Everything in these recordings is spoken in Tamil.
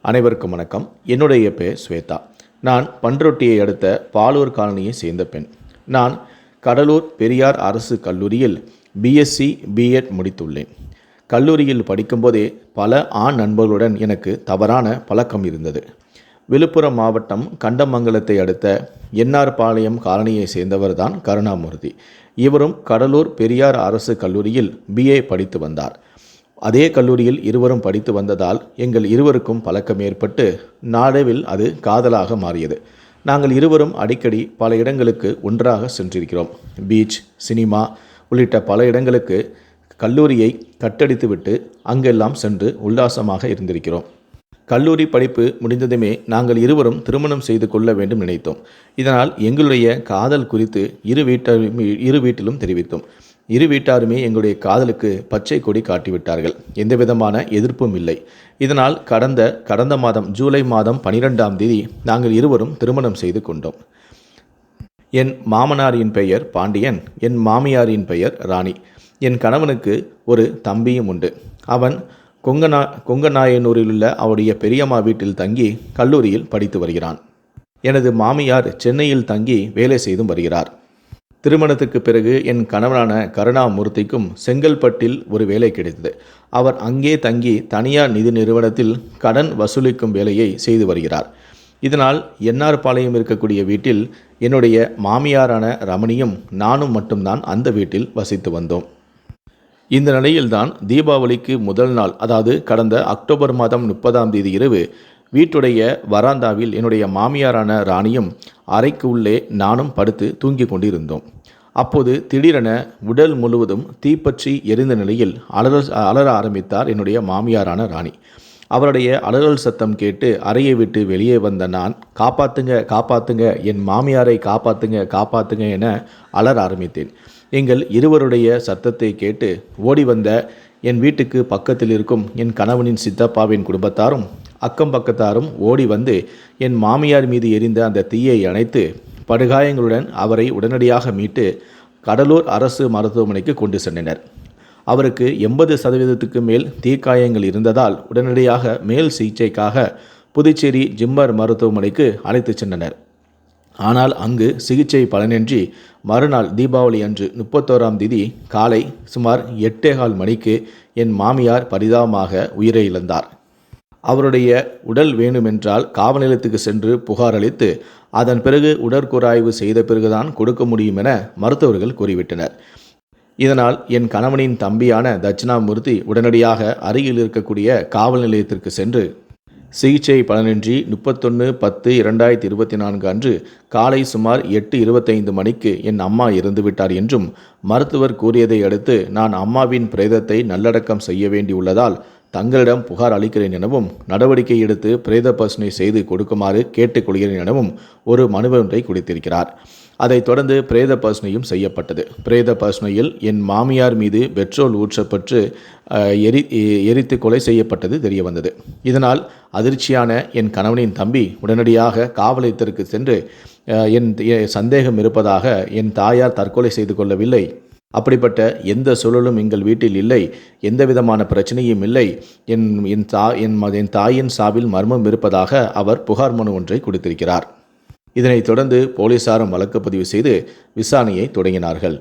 அனைவருக்கும் வணக்கம். என்னுடைய பேர் ஸ்வேதா. நான் பன்ருட்டியை அடுத்த பாலூர் காலனியை சேர்ந்த பெண். நான் கடலூர் பெரியார் அரசு கல்லூரியில் பிஎஸ்சி பிஎட் முடித்துள்ளேன். கல்லூரியில் படிக்கும்போதே பல ஆண் நண்பர்களுடன் எனக்கு தவறான பழக்கம் இருந்தது. விழுப்புரம் மாவட்டம் கண்டமங்கலத்தை அடுத்த என்ஆர் பாளையம் காலனியை சேர்ந்தவர் தான் கருணாமூர்த்தி. இவரும் கடலூர் பெரியார் அரசு கல்லூரியில் பிஏ படித்து வந்தார். அதே கல்லூரியில் இருவரும் படித்து வந்ததால் எங்கள் இருவருக்கும் பழக்கம் ஏற்பட்டு நாளவில் அது காதலாக மாறியது. நாங்கள் இருவரும் அடிக்கடி பல இடங்களுக்கு ஒன்றாக சென்றிருக்கிறோம். பீச் சினிமா உள்ளிட்ட பல இடங்களுக்கு கல்லூரியை கட்டடித்துவிட்டு அங்கெல்லாம் சென்று உல்லாசமாக இருந்திருக்கிறோம். கல்லூரி படிப்பு முடிந்ததுமே நாங்கள் இருவரும் திருமணம் செய்து கொள்ள வேண்டும் நினைத்தோம். இதனால் எங்களுடைய காதல் குறித்து இரு வீட்டாரும் இரு வீட்டிலும் தெரிவித்தோம். இரு வீட்டாருமே எங்களுடைய காதலுக்கு பச்சை கொடி காட்டிவிட்டார்கள். எந்த விதமான எதிர்ப்பும் இல்லை. இதனால் கடந்த கடந்த மாதம் ஜூலை மாதம் பனிரெண்டாம் தேதி நாங்கள் இருவரும் திருமணம் செய்து கொண்டோம். என் மாமனாரின் பெயர் பாண்டியன் என் மாமியாரின் பெயர் ராணி. என் கணவனுக்கு ஒரு தம்பியும் உண்டு. அவன் கொங்கநா கொங்கநாயனூரில் உள்ள அவருடைய பெரியம்மா வீட்டில் தங்கி கல்லூரியில் படித்து வருகிறான். எனது மாமியார் சென்னையில் தங்கி வேலை செய்தும் வருகிறார். திருமணத்துக்கு பிறகு என் கணவனான கருணாமூர்த்திக்கும் செங்கல்பட்டில் ஒரு வேலை கிடைத்தது. அவர் அங்கே தங்கி தனியார் நிதி நிறுவனத்தில் கடன் வசூலிக்கும் வேலையை செய்து வருகிறார். இதனால் என்ஆர் பாளையம் இருக்கக்கூடிய வீட்டில் என்னுடைய மாமியாரான ரமணியும் நானும் மட்டும்தான் அந்த வீட்டில் வசித்து வந்தோம். இந்த நிலையில்தான் தீபாவளிக்கு முதல் நாள் அதாவது கடந்த அக்டோபர் மாதம் முப்பதாம் தேதி இரவு வீட்டுடைய வராந்தாவில் என்னுடைய மாமியாரான ராணியும் அறைக்கு உள்ளே நானும் படுத்து தூங்கிக் கொண்டிருந்தோம். அப்போது திடீரென உடல் முழுவதும் தீப்பற்றி எரிந்த நிலையில் அலற அலற ஆரம்பித்தார் என்னுடைய மாமியாரான ராணி. அவருடைய அலறல் சத்தம் கேட்டு அறையை விட்டு வெளியே வந்த நான் காப்பாத்துங்க காப்பாத்துங்க என் மாமியாரை காப்பாத்துங்க காப்பாத்துங்க என அலற ஆரம்பித்தேன். எங்கள் இருவருடைய சத்தத்தை கேட்டு ஓடி வந்த என் வீட்டுக்கு பக்கத்தில் இருக்கும் என் கணவனின் சித்தப்பாவின் குடும்பத்தாரும் அக்கம் பக்கத்தாரும் ஓடி வந்து என் மாமியார் மீது எரிந்த அந்த தீயை அணைத்து படுகாயங்களுடன் அவரை உடனடியாக மீட்டு கடலூர் அரசு மருத்துவமனைக்கு கொண்டு சென்றனர். அவருக்கு எண்பது சதவீதத்துக்கு மேல் தீக்காயங்கள் இருந்ததால் உடனடியாக மேல் சிகிச்சைக்காக புதுச்சேரி ஜிம்மர் மருத்துவமனைக்கு அழைத்துச் சென்றனர். ஆனால் அங்கு சிகிச்சை பலனின்றி மறுநாள் தீபாவளி அன்று முப்பத்தோராம் தேதி காலை சுமார் எட்டேகால் மணிக்கு என் மாமியார் பரிதாபமாக உயிரை இழந்தார் அவருடைய உடல் வேண்டுமென்றால் காவல் நிலையத்துக்கு சென்று புகார் அளித்து அதன் பிறகு உடற்கூராய்வு செய்த பிறகுதான் கொடுக்க முடியும் என மருத்துவர்கள் கூறிவிட்டனர். இதனால் என் கணவனின் தம்பியான தட்சிணாமூர்த்தி உடனடியாக அருகில் இருக்கக்கூடிய காவல் நிலையத்திற்கு சென்று சிகிச்சை பலனின்றி முப்பத்தொன்று பத்து இரண்டாயிரத்தி இருபத்தி நான்கு அன்று காலை சுமார் எட்டு இருபத்தைந்து மணிக்கு என் அம்மா இறந்துவிட்டார் என்றும் மருத்துவர் கூறியதை அடுத்து நான் அம்மாவின் பிரேதத்தை நல்லடக்கம் செய்ய வேண்டியுள்ளதால் தங்களிடம் புகார் அளிக்கிறேன் எனவும் நடவடிக்கை எடுத்து பிரேத பசுனை செய்து கொடுக்குமாறு கேட்டுக்கொள்கிறேன் எனவும் ஒரு மனுவொன்றை கொடுத்திருக்கிறார். அதைத் தொடர்ந்து பிரேத பசுனையும் செய்யப்பட்டது. பிரேத பசுனையில் என் மாமியார் மீது பெட்ரோல் ஊற்றப்பட்டு எரி எரித்து கொலை செய்யப்பட்டது தெரிய வந்தது இதனால் அதிர்ச்சியான என் கணவனின் தம்பி உடனடியாக காவலயத்திற்கு சென்று என் சந்தேகம் இருப்பதாக என் தாயார் தற்கொலை செய்து கொள்ளவில்லை. அப்படிப்பட்ட எந்த சூழலும் எங்கள் வீட்டில் இல்லை எந்த விதமான பிரச்சனையும் இல்லை. என் என் தா என் என் தாயின் சாவில் மர்மம் இருப்பதாக அவர் புகார் மனு ஒன்றை கொடுத்திருக்கிறார். இதனைத் தொடர்ந்து போலீசாரும் வழக்கு பதிவு செய்து விசாரணையை தொடங்கினார்கள்.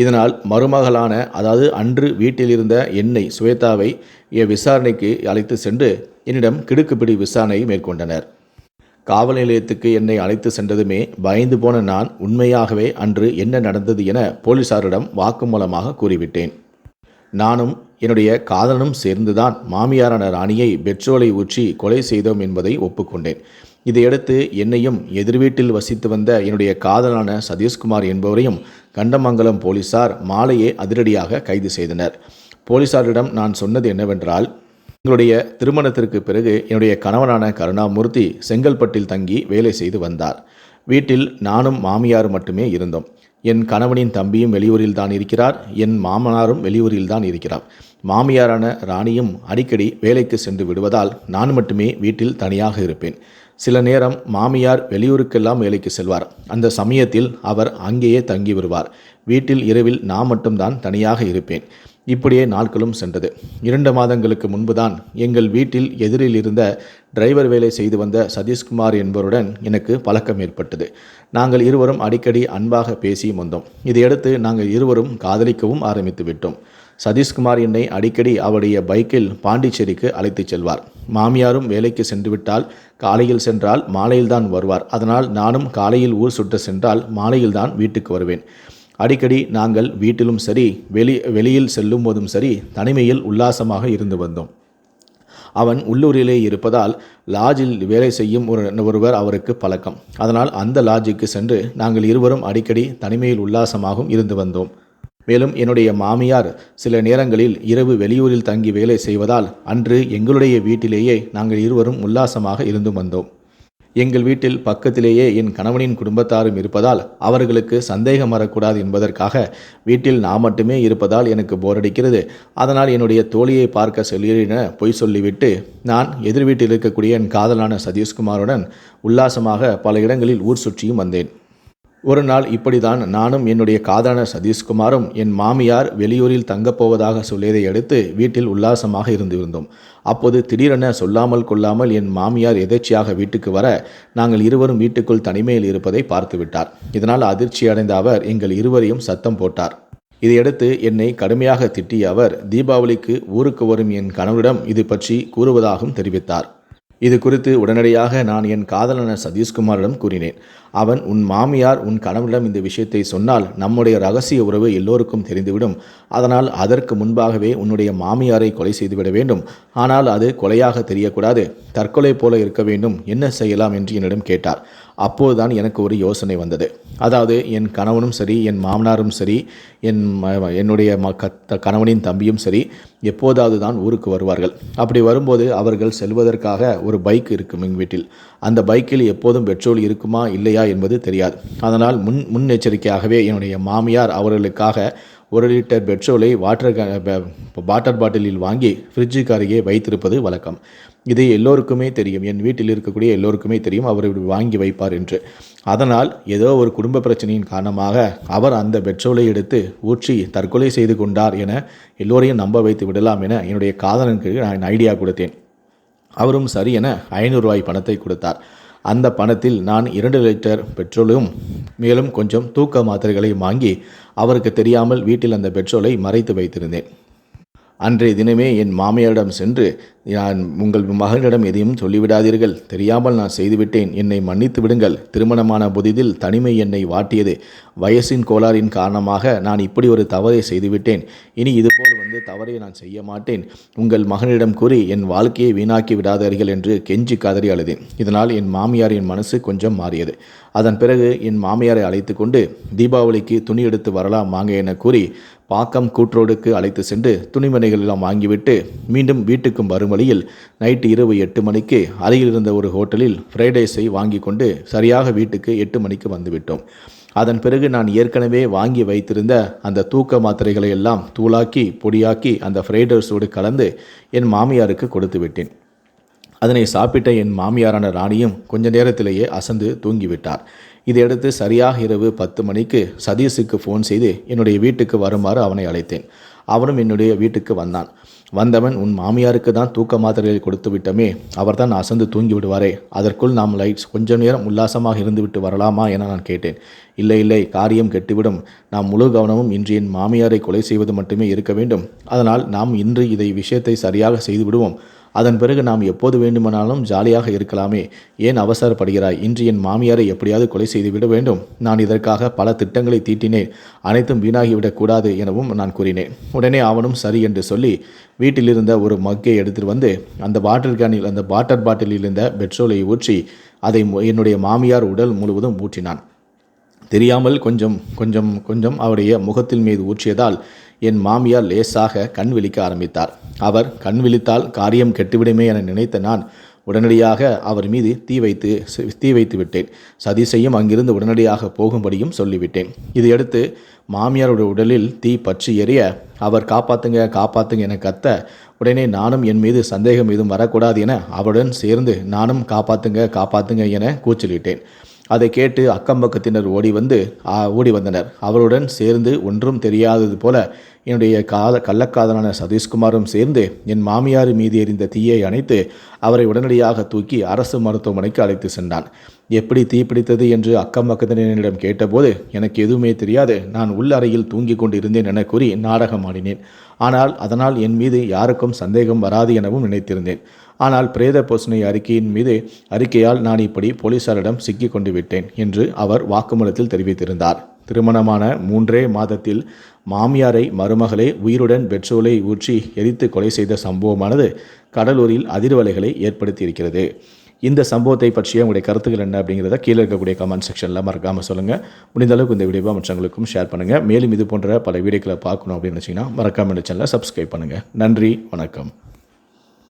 இதனால் மருமகளான அதாவது அன்று வீட்டில் இருந்த என்னை சுவேதாவை விசாரணைக்கு அழைத்து சென்று என்னிடம் கிடுக்குப்பிடி விசாரணையை மேற்கொண்டனர். காவல் நிலையத்துக்கு என்னை அழைத்து சென்றதுமே பயந்து போன நான் உண்மையாகவே அன்று என்ன நடந்தது என போலீசாரிடம் வாக்குமூலமாக கூறிவிட்டேன். நானும் என்னுடைய காதலனும் சேர்ந்துதான் மாமியாரான ராணியை பெட்ரோலை ஊற்றி கொலை செய்தோம் என்பதை ஒப்புக்கொண்டேன். இதையடுத்து என்னையும் எதிர் வீட்டில் வசித்து வந்த என்னுடைய காதலான சதீஷ்குமார் என்பவரையும் கண்டமங்கலம் போலீசார் மாலையே அதிரடியாக கைது செய்தனர். போலீசாரிடம் நான் சொன்னது என்னவென்றால் எங்களுடைய திருமணத்திற்கு பிறகு என்னுடைய கணவனான கருணாமூர்த்தி செங்கல்பட்டில் தங்கி வேலை செய்து வந்தார். வீட்டில் நானும் மாமியார் மட்டுமே இருந்தோம். என் கணவனின் தம்பியும் வெளியூரில் தான் இருக்கிறார். என் மாமனாரும் வெளியூரில் தான் இருக்கிறார். மாமியாரான ராணியும் அடிக்கடி வேலைக்கு சென்று விடுவதால் நான் மட்டுமே வீட்டில் தனியாக இருப்பேன். சில நேரம் மாமியார் வெளியூருக்கெல்லாம் வேலைக்கு செல்வார். அந்த சமயத்தில் அவர் அங்கேயே தங்கி வருவார். வீட்டில் இரவில் நான் மட்டும்தான் தனியாக இருப்பேன். இப்படியே நாட்களும் சென்றது. இரண்டு மாதங்களுக்கு முன்புதான் எங்கள் வீட்டில் எதிரில் இருந்த டிரைவர் வேலை செய்து வந்த சதீஷ்குமார் என்பவருடன் எனக்கு பழக்கம் ஏற்பட்டது. நாங்கள் இருவரும் அடிக்கடி அன்பாக பேசியும் வந்தோம். இதையடுத்து நாங்கள் இருவரும் காதலிக்கவும் ஆரம்பித்து விட்டோம். சதீஷ்குமார் என்னை அடிக்கடி அவருடைய பைக்கில் பாண்டிச்சேரிக்கு அழைத்துச் செல்வார். மாமியாரும் வேலைக்கு சென்றுவிட்டால் காலையில் சென்றால் மாலையில்தான் வருவார். அதனால் நானும் காலையில் ஊர் சுற்ற சென்றால் மாலையில்தான் வீட்டுக்கு வருவேன். அடிக்கடி நாங்கள் வீட்டிலும் சரி வெளி வெளியில் செல்லும் போதும் சரி தனிமையில் உல்லாசமாக இருந்து வந்தோம். அவன் உள்ளூரிலே இருப்பதால் லாட்ஜில் வேலை செய்யும் ஒரு ஒருவர் அவருக்கு பழக்கம். அதனால் அந்த லாஜுக்கு சென்று நாங்கள் இருவரும் அடிக்கடி தனிமையில் உல்லாசமாகவும் இருந்து வந்தோம். மேலும் என்னுடைய மாமியார் சில நேரங்களில் இரவு வெளியூரில் தங்கி வேலை செய்வதால் அன்று எங்களுடைய வீட்டிலேயே நாங்கள் இருவரும் உல்லாசமாக இருந்து வந்தோம். எங்கள் வீட்டில் பக்கத்திலேயே என் கணவனின் குடும்பத்தாரும் இருப்பதால் அவர்களுக்கு சந்தேகம் வரக்கூடாது என்பதற்காக வீட்டில் நான் மட்டுமே இருப்பதால் எனக்கு போரடிக்கிறது அதனால் என்னுடைய தோழியை பார்க்க சொல்லின பொய் சொல்லிவிட்டு நான் எதிர் வீட்டில் இருக்கக்கூடிய என் காதலான சதீஷ்குமாருடன் உல்லாசமாக பல இடங்களில் ஊர் சுற்றியும் வந்தேன். ஒரு நாள் இப்படிதான் நானும் என்னுடைய காதலான சதீஷ்குமாரும் என் மாமியார் வெளியூரில் தங்கப் போவதாக சொல்லியதை அடுத்து வீட்டில் உல்லாசமாக இருந்திருந்தோம். அப்போது திடீரென சொல்லாமல் கொள்ளாமல் என் மாமியார் எதேச்சியாக வீட்டுக்கு வர நாங்கள் இருவரும் வீட்டுக்குள் தனிமையில் இருப்பதை பார்த்துவிட்டார் இதனால் அதிர்ச்சி அடைந்த அவர் எங்கள் இருவரையும் சத்தம் போட்டார். இதையடுத்து என்னை கடுமையாக திட்டிய அவர் தீபாவளிக்கு ஊருக்கு வரும் என் கணவரிடம் இது பற்றி கூறுவதாகவும் தெரிவித்தார். இது குறித்து உடனடியாக நான் என் காதலன சதீஷ்குமாரிடம் கூறினேன். அவன் உன் மாமியார் உன் கணவனிடம் இந்த விஷயத்தை சொன்னால் நம்முடைய ரகசிய உறவு எல்லோருக்கும் தெரிந்துவிடும். அதனால் அதற்கு முன்பாகவே உன்னுடைய மாமியாரை கொலை செய்துவிட வேண்டும். ஆனால் அது கொலையாக தெரியக்கூடாது. தற்கொலை போல இருக்க வேண்டும். என்ன செய்யலாம்? என்று என்னிடம் கேட்டார். அப்போதுதான் எனக்கு ஒரு யோசனை வந்தது. அதாவது என் கணவனும் சரி என் மாமனாரும் சரி என் ம- என்னுடைய ம கத்த கணவனின் தம்பியும் சரி எப்போதாவது தான் ஊருக்கு வருவார்கள். அப்படி வரும்போது அவர்கள் செல்வதற்காக ஒரு பைக் இருக்கும் எங்கள் வீட்டில். அந்த பைக்கில் எப்போதும் பெட்ரோல் இருக்குமா இல்லையா என்பது தெரியாது. அதனால் முன் முன்னெச்சரிக்கையாகவே என்னுடைய மாமியார் அவர்களுக்காக ஒரு லிட்டர் பெட்ரோலை வாட்டர் க- வாட்டர் பாட்டிலில் வாங்கி ஃப்ரிட்ஜுக்கு அருகே வைத்திருப்பது வழக்கம். இது எல்லோருக்குமே தெரியும். என் வீட்டில் இருக்கக்கூடிய எல்லோருக்குமே தெரியும். அவர் இப்படி வாங்கி வைப்பார் என்று. அதனால் ஏதோ ஒரு குடும்ப பிரச்சனையின் காரணமாக அவர் அந்த பெட்ரோலை எடுத்து ஊற்றி தற்கொலை செய்து கொண்டார் என எல்லோரையும் நம்ப வைத்து விடலாம் என என்னுடைய காதலனுக்கு நான் ஐடியா கொடுத்தேன். அவரும் சரி என ஐநூறு ரூபாய் பணத்தை கொடுத்தார். அந்த பணத்தில் நான் இரண்டு லிட்டர் பெட்ரோலும் மேலும் கொஞ்சம் தூக்க மாத்திரைகளையும் வாங்கி அவருக்கு தெரியாமல் வீட்டில் அந்த பெட்ரோலை மறைத்து வைத்திருந்தேன். அன்றைய தினமே என் மாமியாரிடம் சென்று நான் உங்கள் மகனிடம் எதையும் சொல்லிவிடாதீர்கள். தெரியாமல் நான் செய்துவிட்டேன். என்னை மன்னித்து விடுங்கள். திருமணமான புதிதில் தனிமை என்னை வாட்டியது. வயசின் கோளாறின் காரணமாக நான் இப்படி ஒரு தவறை செய்துவிட்டேன். இனி இதுபோல் வந்து தவறை நான் செய்ய மாட்டேன். உங்கள் மகனிடம் கூறி என் வாழ்க்கையை வீணாக்கி விடாதீர்கள் என்று கெஞ்சி கதறி அழுதேன். இதனால் என் மாமியாரின் மனசு கொஞ்சம் மாறியது. அதன் பிறகு என் மாமியாரை அழைத்து கொண்டு தீபாவளிக்கு துணி எடுத்து வரலாம். வாங்க என கூறி பாக்கம் கூற்றோடுக்கு அழைத்து சென்று துணிமணிகள் எல்லாம் வாங்கிவிட்டு மீண்டும் வீட்டுக்கும் வரும் வழியில் நைட்டு இரவு எட்டு மணிக்கு அருகில் இருந்த ஒரு ஹோட்டலில் ஃப்ரைட் ரைஸை வாங்கி கொண்டு சரியாக வீட்டுக்கு எட்டு மணிக்கு வந்துவிட்டோம். அதன் பிறகு நான் ஏற்கனவே வாங்கி வைத்திருந்த அந்த தூக்க மாத்திரைகளை எல்லாம் தூளாக்கி பொடியாக்கி அந்த ஃப்ரைட் ரைஸோடு கலந்து என் மாமியாருக்கு கொடுத்து விட்டேன். அதனை சாப்பிட்ட என் மாமியாரான ராணியும் கொஞ்ச நேரத்திலேயே அசந்து தூங்கிவிட்டார். இதையடுத்து சரியாக இரவு பத்து மணிக்கு சதீஷுக்கு ஃபோன் செய்து என்னுடைய வீட்டுக்கு வருமாறு அவனை அழைத்தேன். அவனும் என்னுடைய வீட்டுக்கு வந்தான். வந்தவன் உன் மாமியாருக்கு தான் தூக்க மாத்திரைகளை கொடுத்து விட்டமே அவர்தான் அசந்து தூங்கி விடுவாரே அதற்குள் நாம் லைட்ஸ் கொஞ்ச நேரம் உல்லாசமாக இருந்துவிட்டு வரலாமா என நான் கேட்டேன். இல்லை இல்லை காரியம் கெட்டுவிடும். நாம் முழு கவனமும் இன்று என் மாமியாரை கொலை செய்வது மட்டுமே இருக்க வேண்டும். அதனால் நாம் இன்று இதை விஷயத்தை சரியாக செய்து விடுவோம். அதன் பிறகு நாம் எப்போது வேண்டுமானாலும் ஜாலியாக இருக்கலாமே. ஏன் அவசரப்படுகிறாய்? இன்று என் மாமியாரை எப்படியாவது கொலை செய்துவிட வேண்டும். நான் இதற்காக பல திட்டங்களை தீட்டினேன். அனைத்தும் வீணாகிவிடக்கூடாது எனவும் நான் கூறினேன். உடனே அவனும் சரி என்று சொல்லி வீட்டில் இருந்த ஒரு மக்கை எடுத்துட்டு வந்து அந்த வாட்டர் கேனில் அந்த வாட்டர் பாட்டிலில் இருந்த பெட்ரோலை ஊற்றி அதை என்னுடைய மாமியார் உடல் முழுவதும் ஊற்றினான். தெரியாமல் கொஞ்சம் கொஞ்சம் கொஞ்சம் அவருடைய முகத்தில் மீது ஊற்றியதால் என் மாமியார் லேசாக கண் விழிக்க ஆரம்பித்தார். அவர் கண் விழித்தால் காரியம் கெட்டுவிடுமே என நினைத்த நான் உடனடியாக அவர் மீது தீ வைத்து தீ வைத்து விட்டேன். சதீஷையும் அங்கிருந்து உடனடியாக போகும்படியும் சொல்லிவிட்டேன். இதையடுத்து மாமியாரோட உடலில் தீ பற்றி எரிய அவர் காப்பாத்துங்க காப்பாத்துங்க என கத்த உடனே நானும் என் மீது சந்தேகம் எதுவும் வரக்கூடாது என அவருடன் சேர்ந்து நானும் காப்பாத்துங்க காப்பாத்துங்க என கூச்சலிட்டேன். அதை கேட்டு அக்கம் பக்கத்தினர் ஓடி வந்து ஓடி வந்தனர். அவருடன் சேர்ந்து ஒன்றும் தெரியாதது போல என்னுடைய காத கள்ளக்காதலான சதீஷ்குமாரும் சேர்ந்து என் மாமியார் மீது எறிந்த தீயை அணைத்து அவரை உடனடியாக தூக்கி அரசு மருத்துவமனைக்கு அழைத்து சென்றான். எப்படி தீப்பிடித்தது என்று அக்கம் பக்கத்தினரிடம் கேட்டபோது எனக்கு எதுவுமே தெரியாது. நான் உள் அறையில் தூங்கிக் கொண்டு இருந்தேன் என கூறி நாடகம் ஆடினேன். ஆனால் அதனால் என் மீது யாருக்கும் சந்தேகம் வராது எனவும் நினைத்திருந்தேன். ஆனால் பிரேத போசனை அறிக்கையின் மீது அறிக்கையால் நான் இப்படி போலீசாரிடம் சிக்கிக் கொண்டு விட்டேன் என்று அவர் வாக்குமூலத்தில் தெரிவித்திருந்தார். திருமணமான மூன்றே மாதத்தில் மாமியாரை மருமகளை உயிருடன் பெட்ரோலை ஊற்றி எரித்து கொலை செய்த சம்பவமானது கடலூரில் அதிர்வலைகளை ஏற்படுத்தியிருக்கிறது. இந்த சம்பவத்தை பற்றிய உங்களுடைய கருத்துக்கள் என்ன அப்படிங்கிறத கீழே இருக்கக்கூடிய கமெண்ட் செக்ஷனில் மறக்காமல் சொல்லுங்கள் முடிந்த அளவுக்கு இந்த வீடியோவை மற்றவங்களுக்கும் ஷேர் பண்ணுங்கள் மேலும் இது போன்ற பல வீடியோக்களை பார்க்கணும் அப்படின்னு நினச்சிங்கன்னா மறக்காமல் இந்த சேனலை சப்ஸ்கிரைப் பண்ணுங்கள் நன்றி வணக்கம்.